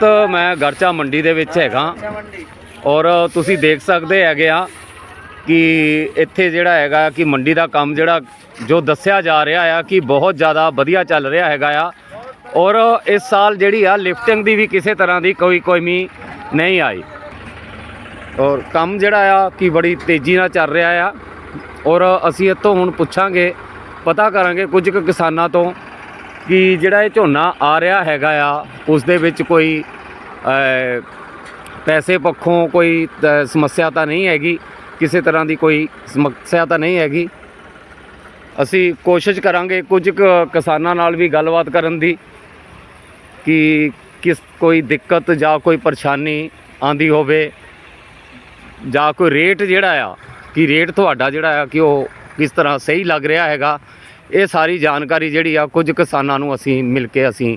ਤਾਂ ਮੈਂ ਗਰਚਾ ਮੰਡੀ ਦੇ ਵਿੱਚ ਹੈਗਾ। ਔਰ ਤੁਸੀਂ ਦੇਖ ਸਕਦੇ ਹੈਗੇ ਆ ਕਿ ਇੱਥੇ ਜਿਹੜਾ ਹੈਗਾ ਕਿ ਮੰਡੀ ਦਾ ਕੰਮ ਜਿਹੜਾ ਜੋ ਦੱਸਿਆ ਜਾ ਰਿਹਾ ਆ ਕਿ ਬਹੁਤ ਜ਼ਿਆਦਾ ਵਧੀਆ ਚੱਲ ਰਿਹਾ ਹੈਗਾ ਆ। ਔਰ ਇਸ ਸਾਲ ਜਿਹੜੀ ਆ ਲਿਫਟਿੰਗ ਦੀ ਵੀ ਕਿਸੇ ਤਰ੍ਹਾਂ ਦੀ ਕੋਈ ਕਮੀ ਨਹੀਂ ਆਈ। ਔਰ ਕੰਮ ਜਿਹੜਾ ਆ ਕਿ ਬੜੀ ਤੇਜ਼ੀ ਨਾਲ ਚੱਲ ਰਿਹਾ ਆ। ਔਰ ਅਸੀਂ ਇੱਥੋਂ ਹੁਣ ਪੁੱਛਾਂਗੇ, ਪਤਾ ਕਰਾਂਗੇ ਕੁਝ ਕੁ ਕਿਸਾਨਾਂ ਤੋਂ ਕਿ ਜਿਹੜਾ ਇਹ ਝੋਨਾ ਆ ਰਿਹਾ ਹੈਗਾ ਆ ਉਸ ਦੇ ਵਿੱਚ ਕੋਈ ਪੈਸੇ ਪੱਖੋਂ ਕੋਈ ਸਮੱਸਿਆ ਤਾਂ ਨਹੀਂ ਹੈਗੀ, ਕਿਸੇ ਤਰ੍ਹਾਂ ਦੀ ਕੋਈ ਸਮੱਸਿਆ ਤਾਂ ਨਹੀਂ ਹੈਗੀ। ਅਸੀਂ ਕੋਸ਼ਿਸ਼ ਕਰਾਂਗੇ ਕੁਝ ਕੁ ਕਿਸਾਨਾਂ ਨਾਲ ਵੀ ਗੱਲਬਾਤ ਕਰਨ ਦੀ, ਕਿ ਕਿਸ ਕੋਈ ਦਿੱਕਤ ਜਾਂ ਕੋਈ ਪਰੇਸ਼ਾਨੀ ਆਂਦੀ ਹੋਵੇ, ਜਾਂ ਕੋਈ ਰੇਟ ਜਿਹੜਾ ਆ, ਕਿ ਰੇਟ ਤੁਹਾਡਾ ਜਿਹੜਾ ਆ, ਕਿ ਉਹ ਕਿਸ ਤਰ੍ਹਾਂ ਸਹੀ ਲੱਗ ਰਿਹਾ ਹੈਗਾ। ਇਹ ਸਾਰੀ ਜਾਣਕਾਰੀ ਜਿਹੜੀ ਆ ਕੁਝ ਕਿਸਾਨਾਂ ਨੂੰ ਅਸੀਂ ਮਿਲ ਕੇ ਅਸੀਂ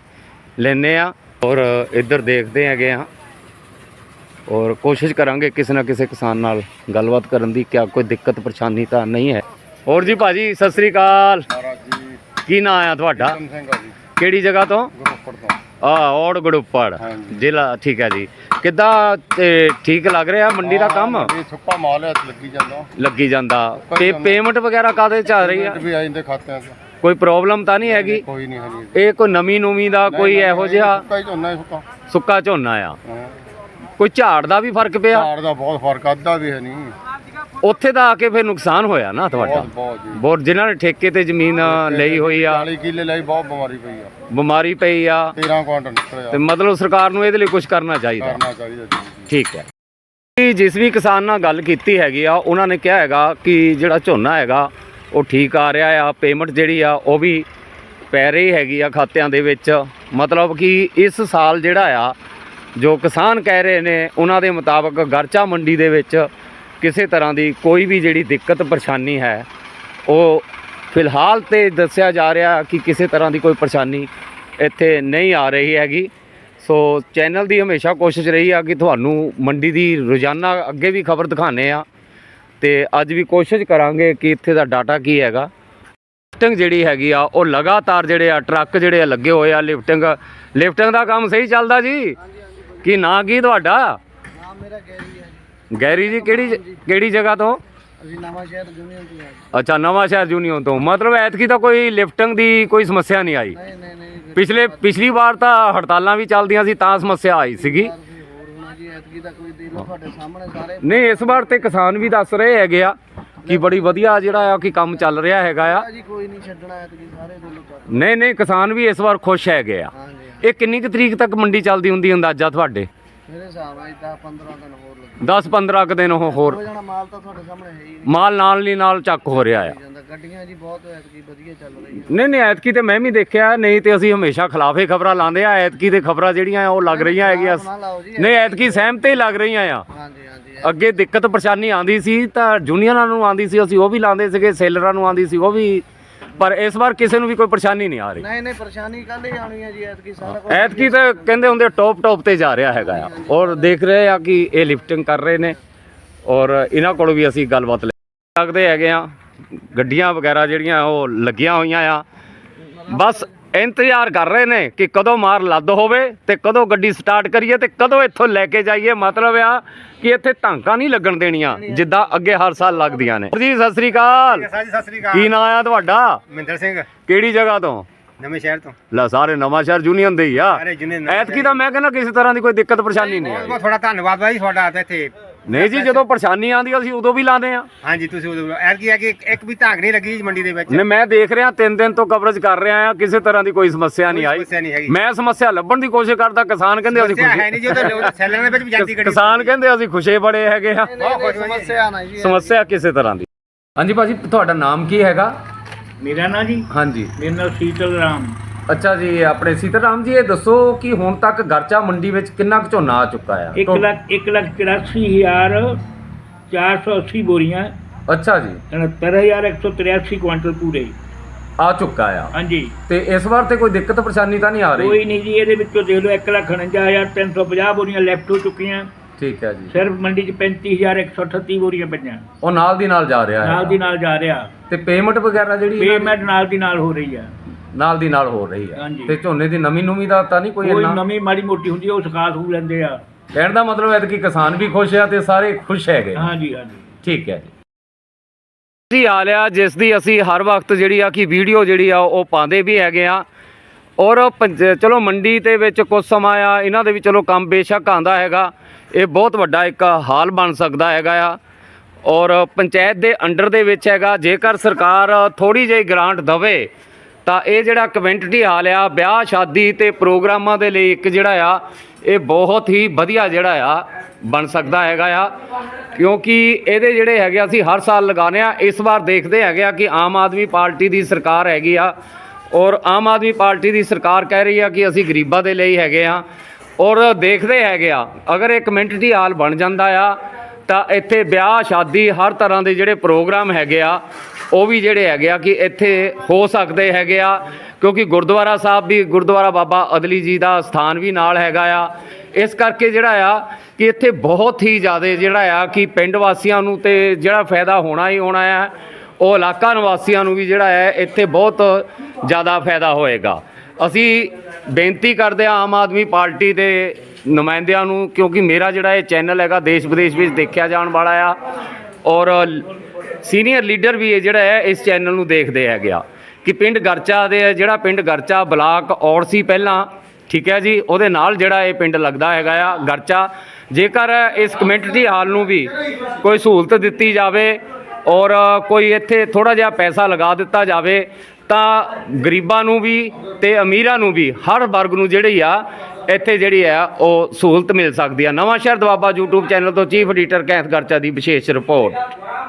ਲੈਨੇ ਆ ਔਰ ਇੱਧਰ ਦੇਖਦੇ ਹੈਗੇ ਆ। ਔਰ ਕੋਸ਼ਿਸ਼ ਕਰਾਂਗੇ ਕਿਸੇ ਨਾ ਕਿਸੇ ਕਿਸਾਨ ਨਾਲ ਗੱਲਬਾਤ ਕਰਨ ਦੀ ਕਿਆ ਕੋਈ ਦਿੱਕਤ ਪਰੇਸ਼ਾਨੀ ਤਾਂ ਨਹੀਂ ਹੈ। ਹੋਰ ਜੀ ਭਾਜੀ ਸਤਿ ਸ੍ਰੀ ਅਕਾਲ। ਕੀ ਨਾਂ ਆ ਤੁਹਾਡਾ? ਕਿਹੜੀ ਜਗ੍ਹਾ ਤੋਂ? ਗੁਰਪੁਰ ਤੋਂ। ਆ ਔੜ ਗੜੁੱਪੜ। ਹਾਂਜੀ। ਜ਼ਿਲ੍ਹਾ ਠੀਕ ਹੈ ਜੀ। ਕਿੱਦਾਂ ਤੇ ਠੀਕ ਲੱਗ ਰਿਹਾ ਮੰਡੀ ਦਾ ਕੰਮ? ਇਹ ਸੁੱਕਾ ਮਾਲ ਹੈ ਲੱਗੀ ਜਾਂਦਾ। ਲੱਗੀ ਜਾਂਦਾ। ਤੇ ਪੇਮੈਂਟ ਵਗੈਰਾ ਕਾਦੇ ਚੱਲ ਰਹੀ ਆ ਵੀ ਆ ਜਾਂਦੇ ਖਾਤਿਆਂ 'ਚ। ਕੋਈ ਪ੍ਰੋਬਲਮ ਤਾਂ ਨਹੀਂ ਹੈਗੀ? ਕੋਈ ਨਹੀਂ ਹਜੀ ਇਹ ਕੋਈ ਨਵੀਂ ਨੂਵੀਂ ਦਾ ਕੋਈ ਇਹੋ ਜਿਹਾ ਸੁੱਕਾ ਹੀ ਝੋਨਾ ਹੈ ਸੁੱਕਾ। ਸੁੱਕਾ ਝੋਨਾ ਆ। ਹਾਂ। ਕੋਈ ਝਾੜ ਦਾ ਵੀ ਫ਼ਰਕ ਪਿਆ? ਝਾੜ ਦਾ ਬਹੁਤ ਫ਼ਰਕ ਅੱਧਾ ਵੀ ਹੈ ਨਹੀਂ। ਉੱਥੇ ਦਾ ਆ ਕੇ ਫਿਰ ਨੁਕਸਾਨ ਹੋਇਆ ਨਾ ਤੁਹਾਡਾ। ਬਹੁਤ ਬਹੁਤ ਜੀ। ਬਹੁਤ ਜਿਨ੍ਹਾਂ ਨੇ ਠੇਕੇ ਤੇ ਜ਼ਮੀਨ ਲਈ ਹੋਈ ਆ। 40 ਕਿੱਲੇ ਲਈ ਬਹੁਤ ਬਿਮਾਰੀ ਪਈ ਆ। ਬਿਮਾਰੀ ਪਈ ਆ। 13 ਕੁਆਂਟਲ ਨਿਕਲਿਆ। ਤੇ ਮਤਲਬ ਸਰਕਾਰ ਨੂੰ ਇਹਦੇ ਲਈ ਕੁਝ ਕਰਨਾ ਚਾਹੀਦਾ। ਕਰਨਾ ਚਾਹੀਦਾ ਜੀ। ਠੀਕ ਹੈ। ਕਿ ਜਿਸ ਵੀ ਕਿਸਾਨ ਨਾਲ ਗੱਲ ਕੀਤੀ ਹੈਗੀ ਆ ਉਹਨਾਂ ਨੇ ਕਿਹਾ ਹੈਗਾ ਕਿ ਜਿਹੜਾ ਝੋਨਾ ਹੈਗਾ ਉਹ ਠੀਕ ਆ ਰਿਹਾ ਆ ਪੇਮੈਂਟ ਜਿਹੜੀ ਆ ਉਹ ਵੀ ਪੈ ਰਹੀ ਹੈਗੀ ਆ ਖਾਤਿਆਂ ਦੇ ਵਿੱਚ। ਮਤਲਬ ਕਿ ਇਸ ਸਾਲ ਜਿਹੜਾ ਆ ਜੋ ਕਿਸਾਨ ਕਹਿ ਰਹੇ ਨੇ ਉਹਨਾਂ ਦੇ ਮੁਤਾਬਕ ਗਰਚਾ ਮੰਡੀ ਦੇ ਵਿੱਚ ਕਿਸੇ ਤਰ੍ਹਾਂ ਦੀ ਕੋਈ ਵੀ ਜਿਹੜੀ ਦਿੱਕਤ ਪਰੇਸ਼ਾਨੀ ਹੈ ਉਹ ਫਿਲਹਾਲ ਤੇ ਦੱਸਿਆ ਜਾ ਰਿਹਾ ਕਿ ਕਿਸੇ ਤਰ੍ਹਾਂ ਦੀ ਕੋਈ ਪਰੇਸ਼ਾਨੀ ਇੱਥੇ ਨਹੀਂ ਆ ਰਹੀ ਹੈਗੀ। ਸੋ ਚੈਨਲ ਦੀ ਹਮੇਸ਼ਾ ਕੋਸ਼ਿਸ਼ ਰਹੀ ਆ ਕਿ ਤੁਹਾਨੂੰ ਮੰਡੀ ਦੀ ਰੋਜ਼ਾਨਾ ਅੱਗੇ ਵੀ ਖਬਰ ਦਿਖਾਣੇ ਆ। ਤੇ ਅੱਜ ਵੀ ਕੋਸ਼ਿਸ਼ ਕਰਾਂਗੇ ਕਿ ਇੱਥੇ ਦਾ ਡਾਟਾ ਕੀ ਹੈਗਾ। ਲਿਫਟਿੰਗ ਜਿਹੜੀ ਹੈਗੀ ਆ ਉਹ ਲਗਾਤਾਰ ਜਿਹੜੇ ਆ ਟਰੱਕ ਜਿਹੜੇ ਆ ਲੱਗੇ ਹੋਏ ਆ ਲਿਫਟਿੰਗ। ਲਿਫਟਿੰਗ ਦਾ ਕੰਮ ਸਹੀ ਚੱਲਦਾ ਜੀ? ਕੀ ਨਾਂ ਕੀ ਤੁਹਾਡਾ? ਨਾਮ ਮੇਰਾ ਗੈਰੀ ਗੈਰੀ ਜੀ ਕਿਹੜੀ ਕਿਹੜੀ ਜਗ੍ਹਾ ਤੋਂ? ਅਸੀਂ ਨਵਾਂ ਸ਼ਹਿਰ ਯੂਨੀਅਨ ਤੋਂ ਆ ਜੀ ਅੱਛਾ ਨਵਾਂ ਸ਼ਹਿਰ ਜੂਨੀਅਰ ਤੋਂ। ਮਤਲਬ ਐਤਕੀ ਤਾਂ ਕੋਈ ਲਿਫਟਿੰਗ ਦੀ ਕੋਈ ਸਮੱਸਿਆ ਨਹੀਂ ਆਈ। ਨਹੀਂ ਨਹੀਂ ਨਹੀਂ ਪਿਛਲੇ ਪਿਛਲੀ ਵਾਰ ਤਾਂ ਹੜਤਾਲਾਂ ਵੀ ਚੱਲਦੀਆਂ ਸੀ ਤਾਂ ਸਮੱਸਿਆ ਆਈ ਸੀਗੀ। ਨਹੀਂ ਇਸ ਵਾਰ ਤੇ ਕਿਸਾਨ ਵੀ ਦੱਸ ਰਹੇ ਹੈਗੇ ਆ ਕਿ ਬੜੀ ਵਧੀਆ ਜਿਹੜਾ ਆ ਕਿ ਕੰਮ ਚੱਲ ਰਿਹਾ ਹੈਗਾ ਆ। ਨਹੀਂ ਨਹੀਂ ਕਿਸਾਨ ਵੀ ਇਸ ਵਾਰ ਖੁਸ਼ ਹੈਗੇ ਆ। ਇਹ ਕਿੰਨੀ ਕੁ ਤਰੀਕ ਤੱਕ ਮੰਡੀ ਚੱਲਦੀ ਹੁੰਦੀ ਅੰਦਾਜ਼ਾ ਤੁਹਾਡੇ? ਮੇਰੇ ਹਿਸਾਬ ਨਾਲ 10 15 ਦਿਨ ਹੋਰ ਲੱਗੇ 10 15 ਕੁ ਦਿਨ ਉਹ ਹੋਰ ਹੋ ਜਾਣਾ ਮਾਲ ਤਾਂ ਤੁਹਾਡੇ ਸਾਹਮਣੇ ਹੈ ਹੀ ਨਹੀਂ। ਮਾਲ ਨਾਲ ਨਹੀਂ ਨਾਲ ਚੱਕ ਹੋ ਰਿਹਾ ਆ। ਜਾਂਦਾ। ਗੱਡੀਆਂ ਜੀ ਬਹੁਤ ਐਤਕੀ ਵਧੀਆ ਚੱਲ ਰਹੀਆਂ। ਨਹੀਂ ਨਹੀਂ ਐਤਕੀ ਤੇ ਮੈਂ ਵੀ ਦੇਖਿਆ ਨਹੀਂ ਤੇ ਅਸੀਂ ਹਮੇਸ਼ਾ ਖਿਲਾਫੇ ਖਬਰਾਂ ਲਾਉਂਦੇ ਆ। ਐਤਕੀ ਤੇ ਖਬਰਾਂ ਜਿਹੜੀਆਂ ਆ ਉਹ ਲੱਗ ਰਹੀਆਂ ਹੈਗੀਆਂ। ਨਾ ਲਾਓ ਜੀ ਨਹੀਂ ਐਤਕੀ ਸਹਿਮਤ ਹੀ ਲੱਗ ਰਹੀਆਂ ਆ। ਹਾਂਜੀ ਹਾਂਜੀ ਅੱਗੇ ਦਿੱਕਤ ਪਰੇਸ਼ਾਨੀ ਆਂਦੀ ਸੀ ਤਾਂ ਜੂਨੀਅਰਾਂ ਨੂੰ ਆਂਦੀ ਸੀ ਅਸੀਂ ਉਹ ਵੀ ਲਾਉਂਦੇ ਸੀਗੇ ਸੇਲਰਾਂ ਨੂੰ ਆਂਦੀ ਸੀ ਉਹ ਵੀ ਪਰ ਇਸ ਵਾਰ ਕਿਸੇ ਨੂੰ ਵੀ ਕੋਈ ਪਰੇਸ਼ਾਨੀ ਨਹੀਂ ਆ ਰਹੀ। ਨਹੀਂ ਨਹੀਂ ਪਰੇਸ਼ਾਨੀ ਕੱਲ ਹੀ ਆਉਣੀ ਹੈ ਜੀ ਐਤਕੀ ਸਾਰਾ ਕੁਝ ਐਤਕੀ ਤਾਂ ਕਹਿੰਦੇ ਹੁੰਦੇ ਟੌਪ ਟੌਪ ਤੇ ਜਾ ਰਿਹਾ ਹੈਗਾ ਆ। ਔਰ ਦੇਖ ਰਹੇ ਆ ਕਿ ਇਹ ਲਿਫਟਿੰਗ ਕਰ ਰਹੇ ਨੇ। ਔਰ ਇਹਨਾਂ ਕੋਲ ਵੀ ਅਸੀਂ ਗੱਲਬਾਤ ਲੈ ਸਕਦੇ ਹੈਗੇ ਆ। ਗੱਡੀਆਂ ਵਗੈਰਾ ਜਿਹੜੀਆਂ ਉਹ ਲੱਗੀਆਂ ਹੋਈਆਂ ਆ। ਬਸ ਇੰਤਜ਼ਾਰ ਕਰ ਰਹੇ ਨੇ ਕਿ ਕਦੋਂ ਮਾਰ ਲੱਦ ਹੋਵੇ ਤੇ ਕਦੋਂ ਗੱਡੀ ਸਟਾਰਟ ਕਰੀਏ ਤੇ ਕਦੋਂ ਇੱਥੋਂ ਲੈ ਕੇ ਜਾਈਏ। ਮਤਲਬ ਆ ਕਿ ਇੱਥੇ ਧਾਂਕਾਂ ਨਹੀਂ ਲੱਗਣ ਦੇਣੀਆਂ ਜਿੱਦਾਂ ਅੱਗੇ ਹਰ ਸਾਲ ਲੱਗਦੀਆਂ ਨੇ। ਜੀ ਸਤਿ ਸ੍ਰੀ ਅਕਾਲ। ਸਾਜੀ ਸਤਿ ਸ੍ਰੀ ਕੀ ਨਾਂ ਆ ਤੁਹਾਡਾ? ਮਹਿੰਦਰ ਸਿੰਘ। ਕਿਹੜੀ ਜਗ੍ਹਾ ਤੋਂ? ਨਵੇਂ ਸ਼ਹਿਰ ਤੋਂ। ਲੈ ਸਾਰੇ ਨਵਾਂ ਸ਼ਹਿਰ ਯੂਨੀਅਨ ਦੇ ਹੀ ਆ। ਐਤਕੀ ਤਾਂ ਮੈਂ ਕਹਿੰਦਾ ਕਿਸੇ ਤਰ੍ਹਾਂ ਦੀ ਕੋਈ ਦਿੱਕਤ ਪਰੇਸ਼ਾਨੀ ਨਹੀਂ ਬਹੁਤ ਥੋੜਾ ਧੰਨਵਾਦ ਬਾਈ ਤੁਹਾਡਾ ਆ ਇੱਥੇ ਨਹੀਂ ਜੀ ਜਦੋਂ ਪਰੇਸ਼ਾਨੀ ਆਉਂਦੀ ਅਸੀਂ ਉਦੋਂ ਵੀ ਲਾਉਂਦੇ ਆ। ਹਾਂਜੀ ਤੁਸੀਂ ਉਦੋਂ ਐਰ ਕੀ ਹੈ ਕਿ ਇੱਕ- ਵੀ ਧਾਂਗ ਨਹੀਂ ਲੱਗੀ ਮੰਡੀ ਦੇ ਵਿੱਚ। ਨੇ ਮੈਂ ਦੇਖ ਰਿਹਾ ਤਿੰਨ ਦਿਨ ਤੋਂ ਕਵਰੇਜ ਕਰ ਰਿਹਾ ਆ ਕਿਸੇ ਤਰ੍ਹਾਂ ਦੀ ਕੋਈ ਸਮੱਸਿਆ ਨਹੀਂ ਆਈ। ਸਮੱਸਿਆ ਨਹੀਂ ਹੈਗੀ। ਮੈਂ ਸਮੱਸਿਆ ਲੱਭਣ ਦੀ ਕੋਸ਼ਿਸ਼ ਕਰਦਾ ਕਿਸਾਨ ਕਹਿੰਦੇ ਅਸੀਂ ਸਮੱਸਿਆ ਹੈ ਨਹੀਂ ਜੀ ਉਹ ਤਾਂ ਸੈਲਰਾਂ ਦੇ ਵਿੱਚ ਵੀ ਜਾਂਦੀ ਗੱਡੀ ਕਿਸਾਨ ਕਹਿੰਦੇ ਅਸੀਂ ਖੁਸ਼ੇ ਬੜੇ ਹੈਗੇ ਆ। ਬਹੁਤ ਖੁਸ਼ ਹੋਏ ਜੀ। ਸਮੱਸਿਆ ਨਾ ਜੀ ਸਮੱਸਿਆ ਕਿਸੇ ਤਰ੍ਹਾਂ ਦੀ। ਹਾਂਜੀ ਭਾਜੀ ਤੁਹਾਡਾ ਨਾਮ ਕੀ ਹੈਗਾ? ਮੇਰਾ ਨਾਂ ਜੀ? ਹਾਂਜੀ। ਮੇਰਾ ਸੀਤਲ ਰਾਮ। ਅੱਛਾ ਜੀ ਆਪਣੇ ਸੀਤਾਰਾਮ ਜੀ ਇਹ ਦੱਸੋ ਕਿ ਹੁਣ ਤੱਕ ਗਰਚਾ ਮੰਡੀ ਵਿੱਚ ਕਿੰਨਾ ਕੁ ਝੋਨਾ ਆ ਚੁੱਕਾ ਆ? 1 ਲੱਖ 1 ਲੱਖ 84 ਹਜ਼ਾਰ 480 ਬੋਰੀਆਂ ਅੱਛਾ ਜੀ। 69183 ਕੁਆਂਟਲ ਪੂਰੇ। ਆ ਚੁੱਕਾ ਆ। ਹਾਂਜੀ। ਤੇ ਇਸ ਵਾਰ ਤੇ ਕੋਈ ਦਿੱਕਤ ਪਰੇਸ਼ਾਨੀ ਤਾਂ ਨਹੀਂ ਆ ਰਹੀ? ਕੋਈ ਨਹੀਂ ਜੀ ਇਹਦੇ ਵਿੱਚੋਂ ਦੇਖ ਲਓ 1 ਲੱਖ 49350 ਬੋਰੀਆਂ ਲੈਫਟ ਹੋ ਚੁੱਕੀਆਂ। ਠੀਕ ਹੈ ਜੀ। ਸਿਰਫ ਮੰਡੀ 'ਚ 35138 ਬੋਰੀਆਂ ਪਈਆਂ। ਉਹ ਨਾਲ ਦੀ ਨਾਲ ਜਾ ਰਿਹਾ ਨਾਲ ਦੀ ਨਾਲ ਜਾ ਰਿਹਾ। ਤੇ ਪੇਮੈਂਟ ਵਗੈਰਾ ਜਿਹੜੀ ਪੇਮੈਂਟ ਨਾਲ ਦੀ ਨਾਲ ਹੋ ਰਹੀ ਆ। ਨਾਲ ਦੀ ਨਾਲ ਹੋ ਰਹੀ ਹੈ ਹਾਂਜੀ। ਤੇ ਝੋਨੇ ਦੀ ਨਵੀਂ ਨੂਮੀ ਦਾ ਤਾਂ ਨਹੀਂ ਕੋਈ ਕੋਈ ਇੰਨਾ ਨਵੀਂ ਮਾੜੀ ਮੋਟੀ ਹੁੰਦੀ ਆ, ਉਹ ਸਿਖਾ ਸੂ ਲੈਂਦੇ ਆ। ਕਹਿਣ ਦਾ ਮਤਲਬ ਹੈ ਕਿ ਕਿਸਾਨ ਵੀ ਖੁਸ਼ ਆ ਤੇ ਸਾਰੇ ਖੁਸ਼ ਹੈਗੇ ਹਾਂਜੀ ਹਾਂਜੀ। ਠੀਕ ਹੈ ਜੀ। ਜੀ ਆ ਜਿਸ ਦੀ ਅਸੀਂ ਹਰ ਵਕਤ ਜਿਹੜੀ ਆ ਕਿ ਵੀਡੀਓ ਜਿਹੜੀ ਆ ਉਹ ਪਾਉਂਦੇ ਵੀ ਹੈਗੇ ਆ। ਔਰ ਪੰਜ- ਚਲੋ ਮੰਡੀ ਦੇ ਵਿੱਚ ਕੁਝ ਸਮਾਂ ਆ ਇਹਨਾਂ ਦੇ ਵੀ ਚਲੋ ਕੰਮ ਬੇਸ਼ੱਕ ਆਂਦਾ ਹੈਗਾ। ਇਹ ਬਹੁਤ ਵੱਡਾ ਇੱਕ ਹਾਲ ਬਣ ਸਕਦਾ ਹੈਗਾ ਆ। ਔਰ ਪੰਚਾਇਤ ਦੇ ਅੰਡਰ ਦੇ ਵਿੱਚ ਹੈਗਾ ਜੇਕਰ ਸਰਕਾਰ ਥੋੜੀ ਜਿਹੀ ਗ੍ਰਾਂਟ ਦਵੇ ਤਾਂ ਇਹ ਜਿਹੜਾ ਕਮਿਊਨਿਟੀ ਹਾਲ ਆ ਵਿਆਹ ਸ਼ਾਦੀ ਤੇ ਪ੍ਰੋਗਰਾਮਾਂ ਦੇ ਲਈ ਇੱਕ ਜਿਹੜਾ ਆ ਇਹ ਬਹੁਤ ਹੀ ਵਧੀਆ ਜਿਹੜਾ ਆ ਬਣ ਸਕਦਾ ਹੈਗਾ ਆ। ਕਿਉਂਕਿ ਇਹਦੇ ਜਿਹੜੇ ਹੈਗੇ ਆ, ਅਸੀਂ ਹਰ ਸਾਲ ਲਗਾਉਂਦੇ ਆ ਇਸ ਵਾਰ ਦੇਖਦੇ ਹੈਗੇ ਆ ਕਿ ਆਮ ਆਦਮੀ ਪਾਰਟੀ ਦੀ ਸਰਕਾਰ ਹੈਗੀ ਆ ਔਰ ਆਮ ਆਦਮੀ ਪਾਰਟੀ ਦੀ ਸਰਕਾਰ ਕਹਿ ਰਹੀ ਆ ਕਿ ਅਸੀਂ ਗਰੀਬਾਂ ਦੇ ਲਈ ਹੈਗੇ ਆ ਔਰ ਦੇਖਦੇ ਹੈਗੇ ਆ ਅਗਰ ਇਹ ਕਮਿਊਨਿਟੀ ਹਾਲ ਬਣ ਜਾਂਦਾ ਆ ਤਾਂ ਇੱਥੇ ਵਿਆਹ ਸ਼ਾਦੀ ਹਰ ਤਰ੍ਹਾਂ ਦੇ ਜਿਹੜੇ ਪ੍ਰੋਗਰਾਮ ਹੈਗੇ ਆ ਉਹ ਵੀ ਜਿਹੜੇ ਹੈਗੇ ਆ ਕਿ ਇੱਥੇ ਹੋ ਸਕਦੇ ਹੈਗੇ ਆ, ਕਿਉਂਕਿ ਗੁਰਦੁਆਰਾ ਸਾਹਿਬ ਵੀ, ਗੁਰਦੁਆਰਾ ਬਾਬਾ ਅਦਲੀ ਜੀ ਦਾ ਸਥਾਨ ਵੀ ਨਾਲ ਹੈਗਾ ਆ। ਇਸ ਕਰਕੇ ਜਿਹੜਾ ਆ ਕਿ ਇੱਥੇ ਬਹੁਤ ਹੀ ਜ਼ਿਆਦਾ ਜਿਹੜਾ ਆ ਕਿ ਪਿੰਡ ਵਾਸੀਆਂ ਨੂੰ ਤੇ ਜਿਹੜਾ ਫਾਇਦਾ ਹੋਣਾ ਹੀ ਹੋਣਾ ਆ, ਉਹ ਇਲਾਕਾ ਨਿਵਾਸੀਆਂ ਨੂੰ ਵੀ ਜਿਹੜਾ ਹੈ ਇੱਥੇ ਬਹੁਤ ਜ਼ਿਆਦਾ ਫਾਇਦਾ ਹੋਏਗਾ। ਅਸੀਂ ਬੇਨਤੀ ਕਰਦੇ ਹਾਂ ਆਮ ਆਦਮੀ ਪਾਰਟੀ ਦੇ ਨੁਮਾਇੰਦਿਆਂ ਨੂੰ, ਕਿਉਂਕਿ ਮੇਰਾ ਜਿਹੜਾ ਇਹ ਚੈਨਲ ਹੈਗਾ ਦੇਸ਼ ਵਿਦੇਸ਼ ਵਿੱਚ ਦੇਖਿਆ ਜਾਣ ਵਾਲਾ ਆ, ਔਰ ਸੀਨੀਅਰ ਲੀਡਰ ਵੀ ਇਹ ਜਿਹੜਾ ਹੈ, ਇਸ ਚੈਨਲ ਨੂੰ ਦੇਖਦੇ ਹੈਗੇ ਆ ਕਿ ਪਿੰਡ ਗਰਚਾ ਦੇ ਜਿਹੜਾ ਪਿੰਡ ਗਰਚਾ ਬਲਾਕ ਔਰ ਸੀ ਪਹਿਲਾਂ, ਠੀਕ ਹੈ ਜੀ, ਉਹਦੇ ਨਾਲ ਜਿਹੜਾ ਇਹ ਪਿੰਡ ਲੱਗਦਾ ਹੈਗਾ ਆ, ਗਰਚਾ। ਜੇਕਰ ਇਸ ਕਮਿਊਨਿਟੀ ਹਾਲ ਨੂੰ ਵੀ ਕੋਈ ਸਹੂਲਤ ਦਿੱਤੀ ਜਾਵੇ ਔਰ ਕੋਈ ਇੱਥੇ ਥੋੜਾ ਜਿਹਾ ਪੈਸਾ ਲਗਾ ਦਿੱਤਾ ਜਾਵੇ, ਤਾਂ ਗਰੀਬਾਂ ਨੂੰ ਵੀ ਤੇ ਅਮੀਰਾਂ ਨੂੰ ਵੀ, ਹਰ ਵਰਗ ਨੂੰ ਜਿਹੜੀ ਆ, ਇੱਥੇ ਜਿਹੜੀ ਆ, ਉਹ ਸਹੂਲਤ ਮਿਲ ਸਕਦੀ ਆ। Nawanshahr Doaba YouTube channel ਤੋਂ ਚੀਫ ਐਡੀਟਰ ਕੈਂਥ ਗਰਚਾ ਦੀ ਵਿਸ਼ੇਸ਼ ਰਿਪੋਰਟ।